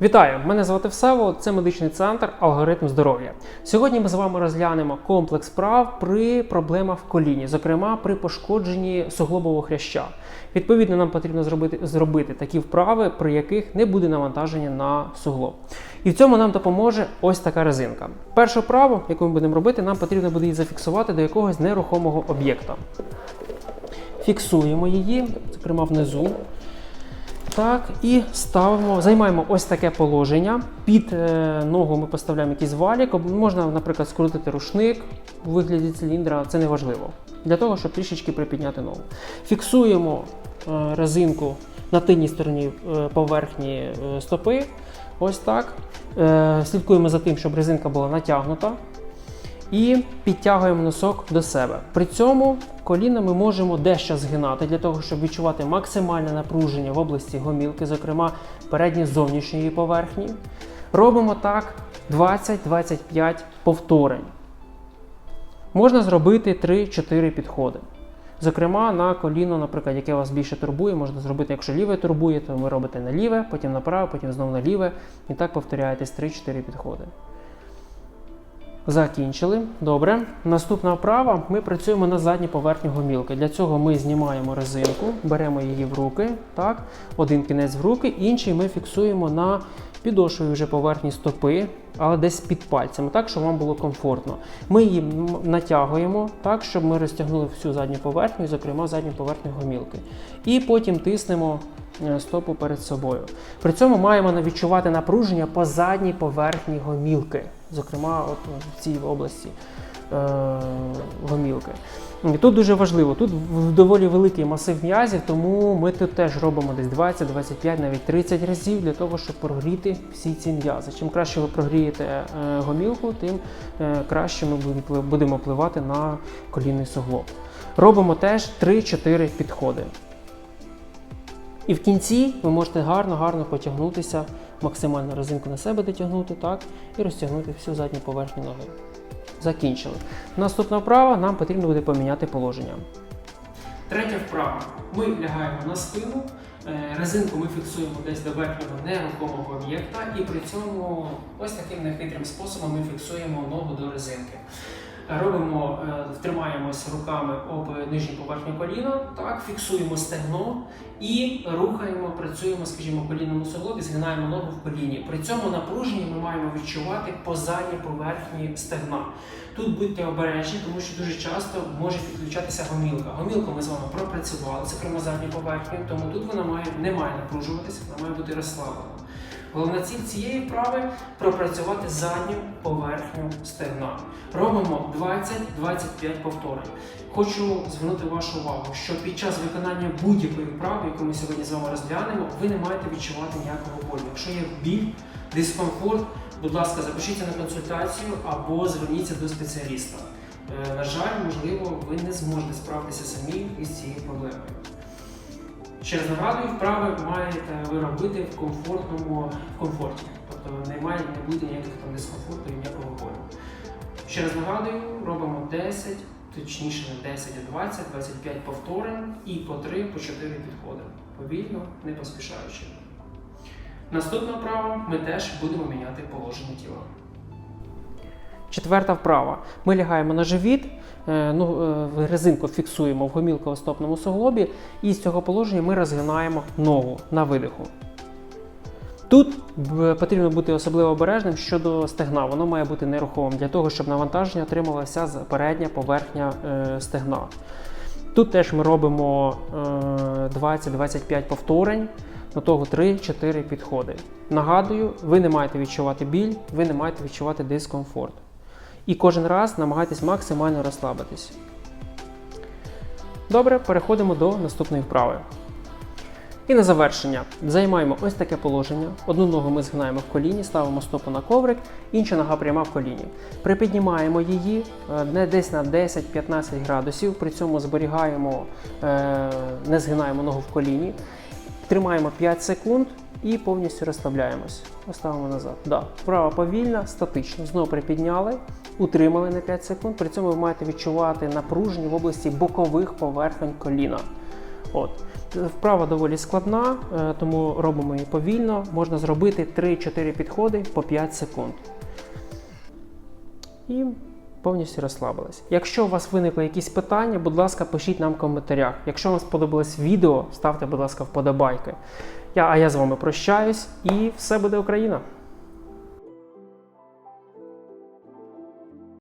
Вітаю! Мене звати Всево, це медичний центр Алгоритм здоров'я. Сьогодні ми з вами розглянемо комплекс прав при проблемах в коліні, зокрема при пошкодженні суглобового хряща. Відповідно, нам потрібно зробити, зробити такі вправи, при яких не буде навантаження на суглоб. І в цьому нам допоможе ось така резинка. Першу вправу, яку ми будемо робити, нам потрібно буде її зафіксувати до якогось нерухомого об'єкта. Фіксуємо її, зокрема внизу. Так, і ставимо, займаємо ось таке положення. Під е, ногу ми поставляємо якийсь валік. Можна, наприклад, скрутити рушник у вигляді циліндра, це не важливо. Для того, щоб трішечки припідняти ногу. Фіксуємо е, резинку на тильній стороні е, поверхні стопи. Ось так. Слідкуємо за тим, щоб резинка була натягнута. І підтягуємо носок до себе. При цьому коліна ми можемо дещо згинати для того, щоб відчувати максимальне напруження в області гомілки, зокрема передньої зовнішньої поверхні. Робимо так 20-25 повторень. Можна зробити 3-4 підходи. Зокрема, на коліно, наприклад, яке вас більше турбує, можна зробити, якщо ліве турбує, то ви робите на ліве, потім на праве, потім знову на ліве. І так повторяєтесь 3-4 підходи. Закінчили. Добре. Наступна вправа. Ми працюємо на задній поверхні гомілки. Для цього ми знімаємо резинку, беремо її в руки. Так, один кінець в руки, інший ми фіксуємо на підошві вже поверхні стопи, але десь під пальцями, так, щоб вам було комфортно. Ми її натягуємо так, щоб ми розтягнули всю задню поверхню, зокрема задню поверхню гомілки. І потім тиснемо е, стопу перед собою. При цьому маємо відчувати напруження по задній поверхні гомілки, зокрема от в цій області гомілки. І тут дуже важливо, тут доволі великий масив м'язів, тому ми тут теж робимо десь 20, 25, навіть 30 разів для того, щоб прогріти всі ці м'язи. Чим краще ви прогрієте е, гомілку, тим е, краще ми будемо впливати на колінний суглоб. Робимо теж 3-4 підходи. І в кінці ви можете гарно-гарно потягнутися, максимально резинку на себе дотягнути, так, і розтягнути всю задню поверхню ноги. Закінчили. Наступна вправа нам потрібно буде поміняти положення. Третя вправа. Ми лягаємо на спину, е, резинку ми фіксуємо десь до верхнього нерухомого об'єкта, і при цьому ось таким нехитрим способом ми фіксуємо ногу до резинки. Робимо, е, тримаємось руками об нижню поверхню коліна, так, фіксуємо стегно і рухаємо, працюємо, скажімо, в колінному суглобі, згинаємо ногу в коліні. При цьому напруженні ми маємо відчувати по задній поверхні стегна. Тут будьте обережні, тому що дуже часто може підключатися гомілка. Гомілку ми з вами пропрацювали, зокрема задню поверхню, тому тут вона має, не має напружуватися, вона має бути розслаблена. Головна ціль цієї вправи пропрацювати задню поверхню стегна. Робимо 20-25 повторень. Хочу звернути вашу увагу, що під час виконання будь-якої вправи, яку ми сьогодні з вами розглянемо, ви не маєте відчувати ніякого болю. Якщо є біль, дискомфорт, будь ласка, запишіться на консультацію або зверніться до спеціаліста. Е, На жаль, можливо, ви не зможете справитися самі із цією проблемою. Ще раз нагадую, вправи маєте ви робити в комфортному комфорті. Тобто не має не буде ніяких там дискомфорту і ніякого болю. Ще раз нагадую, робимо 10, точніше не 10, а 20, 25 повторень і по 3, по 4 підходи. Повільно, не поспішаючи. Наступна вправа ми теж будемо міняти положення тіла. Четверта вправа. Ми лягаємо на живіт, е, ну, е, резинку фіксуємо в гомілково-стопному суглобі, і з цього положення ми розгинаємо ногу на видиху. Тут потрібно бути особливо обережним щодо стегна. Воно має бути нерухомим для того, щоб навантаження отримала вся з- передня поверхня е, стегна. Тут теж ми робимо е, 20-25 повторень, до того 3-4 підходи. Нагадую, ви не маєте відчувати біль, ви не маєте відчувати дискомфорт. І кожен раз намагайтесь максимально розслабитись. Добре, переходимо до наступної вправи. І на завершення займаємо ось таке положення. Одну ногу ми згинаємо в коліні, ставимо стопу на коврик, інша нога пряма в коліні. Припіднімаємо її е, не десь на 10-15 градусів, при цьому зберігаємо, е, не згинаємо ногу в коліні, тримаємо 5 секунд і повністю розслабляємось. Поставимо назад. Да. Вправа повільна, статично. Знову припідняли, утримали на 5 секунд. При цьому ви маєте відчувати напруження в області бокових поверхонь коліна. От. Вправа доволі складна, е, тому робимо її повільно. Можна зробити 3-4 підходи по 5 секунд. І повністю розслабились. Якщо у вас виникли якісь питання, будь ласка, пишіть нам в коментарях. Якщо вам сподобалось відео, ставте, будь ласка, вподобайки. Я, а я з вами прощаюсь і все буде Україна!